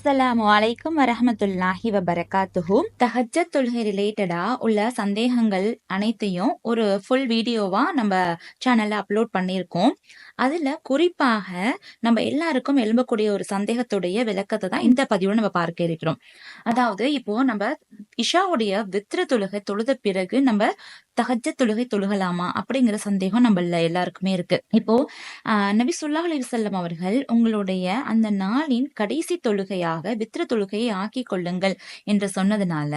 அஸ்ஸலாமு அலைக்கும் வரஹமத்துல்லாஹி வபரகாத்துஹு. தஹஜத் தொழுகை ரிலேட்டடா உள்ள சந்தேகங்கள் அனைத்தையும் ஒரு ஃபுல் வீடியோவா நம்ம சேனல்ல அப்லோட் பண்ணியிருக்கோம். அதுல குறிப்பாக நம்ம எல்லாருக்கும் எழும்பக்கூடிய ஒரு சந்தேகத்துடைய விளக்கத்தை தான் இந்த பதிவுல நம்ம பார்க்க இருக்கிறோம். அதாவது இப்போ நம்ம இஷாவுடைய வித்ர தொழுகை தொழுத பிறகு நம்ம தகஜ தொழுகை தொழுகலாமா அப்படிங்கிற சந்தேகம் நம்மள எல்லாருக்குமே இருக்கு. இப்போ நபி சுல்லா அலிவசல்லம் அவர்கள் உங்களுடைய அந்த நாளின் கடைசி தொழுகையாக வித்ர தொழுகையை ஆக்கி கொள்ளுங்கள் என்று சொன்னதுனால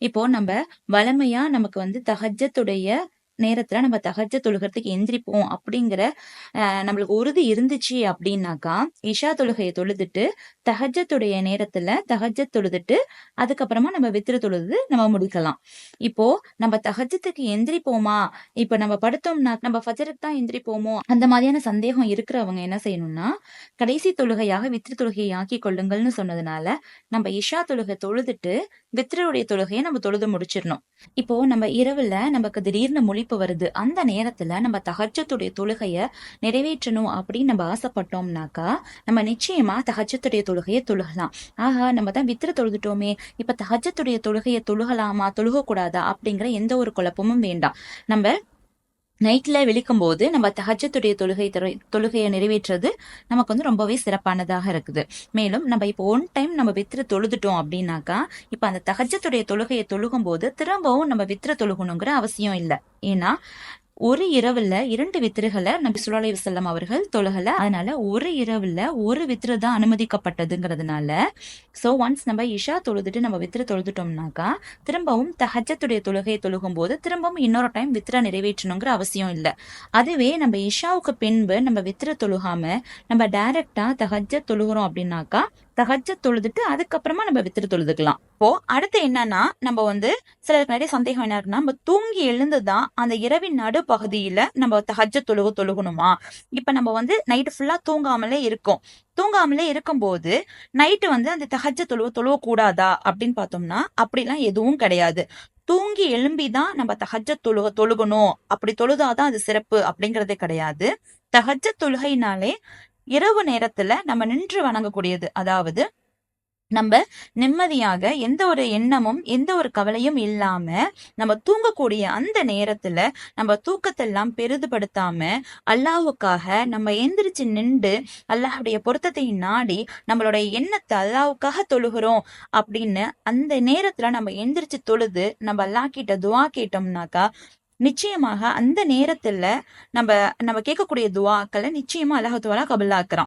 இப்போ நம்ம வளமையா நமக்கு வந்து தகஜத்துடைய நேரத்துல நம்ம தகஜ தொழுகிறதுக்கு எந்திரிப்போம் அப்படிங்கிற நம்மளுக்கு உறுதி இருந்துச்சு அப்படின்னாக்கா இஷா தொழுகையை தொழுதுட்டு தஹஜத்துடைய நேரத்துல தகஜ தொழுதுட்டு அதுக்கப்புறமா நம்ம வித்திர தொழுது நம்ம முடிக்கலாம். இப்போ நம்ம தஹஜத்துக்கு எந்திரிப்போமா? இப்ப நம்ம படுத்தோம்னா நம்ம ஃபஜருக்கு தான் எந்திரிப்போமோ? அந்த மாதிரியான சந்தேகம் இருக்கிறவங்க என்ன செய்யணும்னா கடைசி தொழுகையாக வித்திர தொழுகையை ஆக்கி கொள்ளுங்கள்னு சொன்னதுனால நம்ம இஷா தொழுகை தொழுதுட்டு வித்திரருடைய தொழுகையை நம்ம தொழுது முடிச்சிடணும். இப்போ நம்ம இரவுல நமக்கு திடீர்னு முழிப்பு வருது. அந்த நேரத்துல நம்ம தகச்சத்துடைய தொழுகைய நிறைவேற்றணும் அப்படின்னு நம்ம ஆசைப்பட்டோம்னாக்கா நம்ம நிச்சயமா தகச்சத்துடைய தொழுகையை தொழுகலாம். ஆகா நம்ம தான் வித்திர தொழுதுட்டோமே இப்ப தகச்சத்துடைய தொழுகையை தொழுகலாமா தொழுகக்கூடாதா அப்படிங்கிற எந்த ஒரு குழப்பமும் வேண்டாம். நம்ம நைட்ல விழிக்கும் போது நம்ம தகஜத்துடைய தொழுகை தொழுகையை நிறைவேற்றுறது நமக்கு வந்து ரொம்பவே சிறப்பானதாக இருக்குது. மேலும் நம்ம இப்போ ஒன் டைம் நம்ம வித்திர தொழுதுட்டோம் அப்படின்னாக்கா இப்ப அந்த தகஜத்துடைய தொழுகையை தொழுகும் போது திரும்பவும் நம்ம வித்திர தொழுகணுங்கிற அவசியம் இல்லை. ஏன்னா ஒரு இரவுல இரண்டு வித்திருகளை நபி சுல்லா வசல்லம் அவர்கள் தொழுகல. அதனால ஒரு இரவுல ஒரு வித்திரு தான் அனுமதிக்கப்பட்டதுங்கிறதுனால சோ ஒன்ஸ் நம்ம இஷா தொழுதுட்டு நம்ம வித்திர தொழுதுட்டோம்னாக்கா திரும்பவும் தஹஜத்துடைய தொழுகையை தொழுகும் போது திரும்பவும் இன்னொரு டைம் வித்திர நிறைவேற்றணுங்கிற அவசியம் இல்லை. அதுவே நம்ம இஷாவுக்கு பின்பு நம்ம வித்திர தொழுகாம நம்ம டைரக்டா தஹஜ தொழுகிறோம் அப்படின்னாக்கா தகஜ தொழுதுட்டு அதுக்கப்புறமா நம்ம வித்திர தொழுதுக்கலாம். இப்போ அடுத்து என்னன்னா நம்ம வந்து சிலருக்கு நிறைய சந்தேகம் என்ன இருக்குன்னா நம்ம தூங்கி எழுந்துதான் அந்த இரவின் நடு பகுதியில நம்ம தகஜ தொழுக தொழுகணுமா? இப்ப நம்ம வந்து நைட்டு ஃபுல்லா தூங்காமலே இருக்கோம். தூங்காமலே இருக்கும்போது நைட்டு வந்து அந்த தகஜ தொழுவ தொழுவ கூடாதா அப்படின்னு பார்த்தோம்னா அப்படிலாம் எதுவும் கிடையாது. தூங்கி எழும்பிதான் நம்ம தகஜ தொழுக தொழுகணும். அப்படி தொழுதாதான் அது சிறப்பு அப்படிங்கறதே கிடையாது. தகஜ தொழுகைனாலே இரவு நேரத்துல நம்ம நின்று வணங்கக்கூடியது. அதாவது நம்ம நிம்மதியாக எந்த ஒரு எண்ணமும் எந்த ஒரு கவலையும் இல்லாம நம்ம தூங்கக்கூடிய அந்த நேரத்துல நம்ம தூக்கத்தெல்லாம் பெரிதுபடுத்தாம அல்லாவுக்காக நம்ம எந்திரிச்சு நின்று அல்லாஹுடைய பொருத்தத்தை நாடி நம்மளுடைய எண்ணத்தை அல்லாவுக்காக தொழுகிறோம் அப்படின்னு அந்த நேரத்துல நம்ம எந்திரிச்சு தொழுது நம்ம அல்லா கிட்ட துவா கேட்டோம்னாக்கா நிச்சயமாக அந்த நேரத்தில் நம்ம நம்ம கேட்கக்கூடிய துவாக்களை நிச்சயமா அல்லாஹத்துவாலா கபலாக்குறான்.